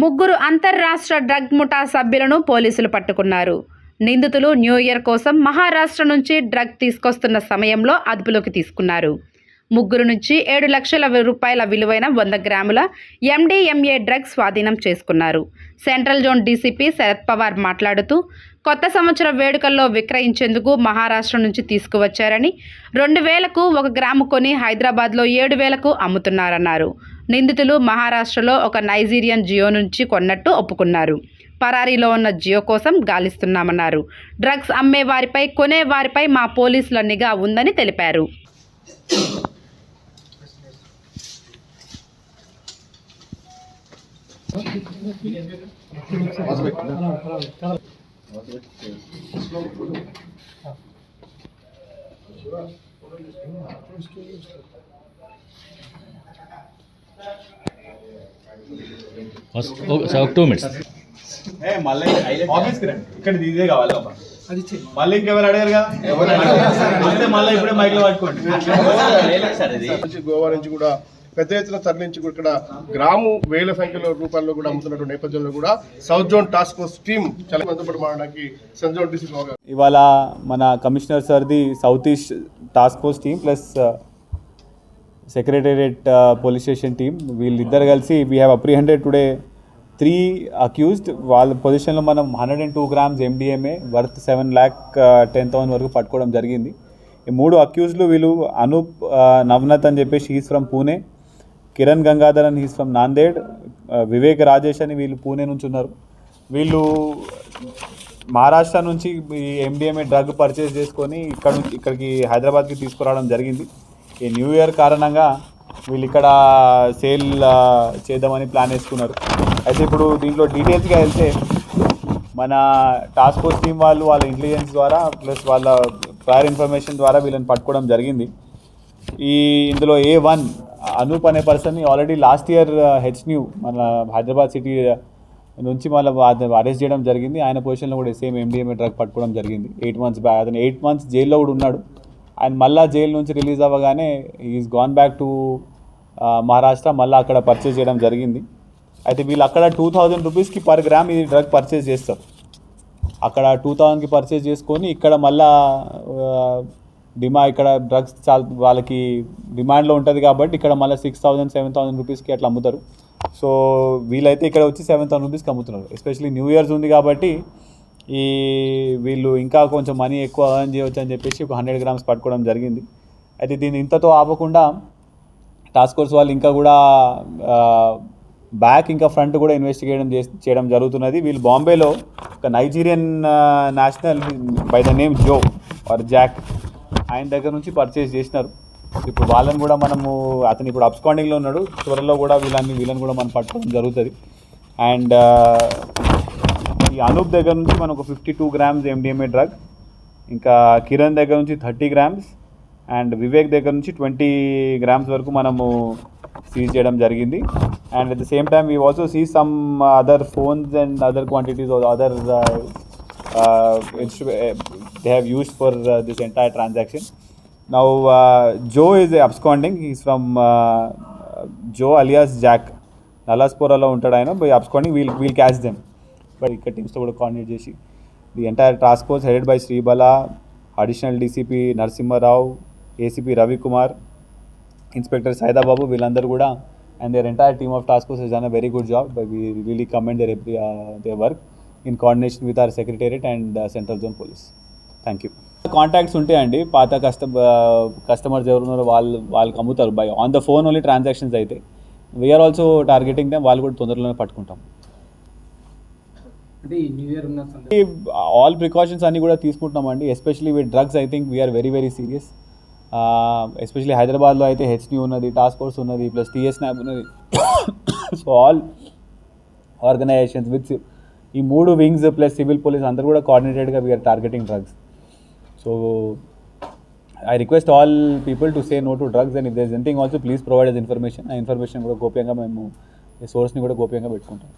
ముగ్గురు అంతర్రాష్ట్ర డ్రగ్ ముఠా సభ్యులను పోలీసులు పట్టుకున్నారు. నిందితులు న్యూ ఇయర్ కోసం మహారాష్ట్ర నుంచి డ్రగ్ తీసుకొస్తున్న సమయంలో అదుపులోకి తీసుకున్నారు. ముగ్గురు నుంచి ఏడు లక్షల రూపాయల విలువైన వంద గ్రాముల ఎండిఎంఏ డ్రగ్స్ స్వాధీనం చేసుకున్నారు. Central zone DCP Sharath Pawar మాట్లాడుతూ కొత్త సంవత్సర వేడుకల్లో విక్రయించేందుకు మహారాష్ట్ర నుంచి తీసుకువచ్చారని రెండు వేలకు ఒక గ్రాము కొని హైదరాబాద్లో ఏడు వేలకు అమ్ముతున్నారన్నారు. నిందితులు మహారాష్ట్రలో ఒక నైజీరియన్ జియో నుంచి కొన్నట్టు ఒప్పుకున్నారు. పరారీలో ఉన్న జియో కోసం గాలిస్తున్నామన్నారు. డ్రగ్స్ అమ్మే వారిపై కొనే వారిపై మా పోలీసుల నిఘా ఉందని తెలిపారు. సార్ టూ మినిట్స్ ఏ మళ్ళీ ఆఫీస్కి రండి. ఇక్కడ ఇదే కావాలి. మళ్ళీ ఇంకెవరు అడగారు కదా? వస్తే మళ్ళీ ఇప్పుడే మైక్లో పట్టుకోండి. గోవా నుంచి కూడా పెద్ద ఎత్తున తరలించి కూడా ఇక్కడ గ్రాము వేల సంఖ్యలో రూపాయల్లో కూడా అమ్ముతున్నటువంటి నేపథ్యంలో కూడా south zone task force team చాలా మంది మాట్లాడడానికి సెంట్ జోన్ డిసి బాగా ఇవాళ మన commissioner సార్ది south east task force team plus secretariat police station team వీళ్ళిద్దరు కలిసి we have hundred today three accused వాళ్ళ పొజిషన్లో మనం hundred and two grams MDMA worth seven lakh ten thousand వరకు పట్టుకోవడం జరిగింది. ఈ మూడు అక్యూజ్లు వీళ్ళు అనూప్ నవనత్ అని చెప్పేసి హీస్ ఫ్రమ్ పూణే కిరణ్ గంగాధర్ అని హీస్ ఫ్రమ్ నాందేడ్ వివేక్ రాజేష్ అని వీళ్ళు పూణే నుంచి ఉన్నారు. వీళ్ళు మహారాష్ట్ర నుంచి ఈ ఎండిఎంఏ డ్రగ్ పర్చేస్ చేసుకొని ఇక్కడ నుంచి ఇక్కడికి హైదరాబాద్కి తీసుకురావడం జరిగింది. ఈ న్యూ ఇయర్ కారణంగా వీళ్ళు ఇక్కడ సేల్ చేద్దామని ప్లాన్ వేసుకున్నారు. అయితే ఇప్పుడు దీంట్లో డీటెయిల్స్గా వెళ్తే మన టాస్క్ ఫోర్స్ టీం వాళ్ళు వాళ్ళ ఇంటెలిజెన్స్ ద్వారా ప్లస్ వాళ్ళ ప్రయర్ ఇన్ఫర్మేషన్ ద్వారా వీళ్ళని పట్టుకోవడం జరిగింది. ఈ ఇందులో ఏ వన్ అనూప్ అనే పర్సన్ని already last year H new మన హైదరాబాద్ సిటీ నుంచి మళ్ళీ అరెస్ట్ చేయడం జరిగింది. ఆయన పొజిషన్లో కూడా సేమ్ ఎండిఎంఏ డ్రగ్ పట్టుకోవడం జరిగింది. ఎయిట్ మంత్స్ బ్యాక్ అతను ఎయిట్ మంత్స్ జైల్లో కూడా ఉన్నాడు. ఆయన మళ్ళా జైలు నుంచి రిలీజ్ అవ్వగానే is gone back to Maharashtra మళ్ళీ అక్కడ పర్చేజ్ చేయడం జరిగింది. అయితే వీళ్ళు అక్కడ టూ థౌజండ్ రూపీస్కి పర్ గ్రామ్ ఈ డ్రగ్ పర్చేస్ చేస్తారు. అక్కడ టూ థౌజండ్కి పర్చేజ్ చేసుకొని ఇక్కడ మళ్ళా డిమా ఇక్కడ డ్రగ్స్ చాలా వాళ్ళకి డిమాండ్లో ఉంటుంది కాబట్టి ఇక్కడ మళ్ళీ సిక్స్ థౌసండ్ సెవెన్ థౌసండ్ రూపీస్కి అట్లా అమ్ముతారు. సో వీళ్ళైతే ఇక్కడ వచ్చి సెవెన్ థౌసండ్ రూపీస్కి అమ్ముతున్నారు. ఎస్పెషల్లీ న్యూ ఇయర్స్ ఉంది కాబట్టి ఈ వీళ్ళు ఇంకా కొంచెం మనీ ఎక్కువ అర్న్ చేయవచ్చు అని చెప్పేసి ఒక హండ్రెడ్ గ్రామ్స్ పట్టుకోవడం జరిగింది. అయితే దీన్ని ఇంతతో ఆపకుండా టాస్క్ ఫోర్స్ వాళ్ళు ఇంకా కూడా బ్యాక్ ఇంకా ఫ్రంట్ కూడా ఇన్వెస్టిగేషన్ చేసి చేయడం జరుగుతున్నది. వీళ్ళు బాంబేలో ఒక Nigerian national by the name Joe or Jack ఆయన దగ్గర నుంచి పర్చేస్ చేసినారు. ఇప్పుడు వాళ్ళని కూడా మనము అతను ఇప్పుడు అబ్స్కాండింగ్లో ఉన్నాడు. త్వరలో కూడా వీళ్ళని వీళ్ళని కూడా మనం పట్టుకోవడం జరుగుతుంది. అండ్ ఈ అనూప్ దగ్గర నుంచి మనం ఒక fifty two grams MDMA drug ఇంకా కిరణ్ దగ్గర నుంచి థర్టీ గ్రామ్స్ అండ్ వివేక్ దగ్గర నుంచి ట్వంటీ గ్రామ్స్ వరకు మనము సీజ్ చేయడం జరిగింది. And at the same time we also see some other phones and other quantities other they have used for this entire transaction now Joe is absconding is from Joe alias Jack నలాస్పోరాలో ఉంటాడు ఆయన. By absconding we'll we'll catch them but ఇక్కడ టీమ్స్తో కూడా coordinate చేసి. The entire task force headed by Sribala additional DCP Narasimha Rao ACP Ravikumar inspector Saidababu వీళ్ళందరూ కూడా and their entire team of task force is done a very good job by we really commend their their work in coordination with our secretariat and central zone police thank you contacts ఉంటాయండి పాత cust customers ఎవరు ఉన్నారో వాళ్ళు వాళ్ళకి అమ్ముతారు. By on the phone only transactions అయితే we are also targeting them వాళ్ళు కూడా తొందరలోనే పట్టుకుంటాం అంటే ఈ న్యూ ఇయర్ ఉన్న సందర్భంగా ఆల్ ప్రికాషన్స్ అన్నీ కూడా తీసుకుంటున్నామండి. Especially with drugs I think we're very very serious especially హైదరాబాద్లో అయితే హెచ్డి ఉన్నది టాస్క్ ఫోర్స్ ఉన్నది ప్లస్ టీఎస్ నాప్ ఉన్నది. సో ఆల్ ఆర్గనైజేషన్స్ విత్ ఈ మూడు వింగ్స్ ప్లస్ సివిల్ పోలీస్ అందరూ కూడా కోఆర్డినేటెడ్గా we're targeting drugs so I request all people to say no to drugs and if there anything also please provide us information ఆ information కూడా గోప్యంగా మేము సోర్స్ని కూడా గోప్యంగా పెట్టుకుంటాం.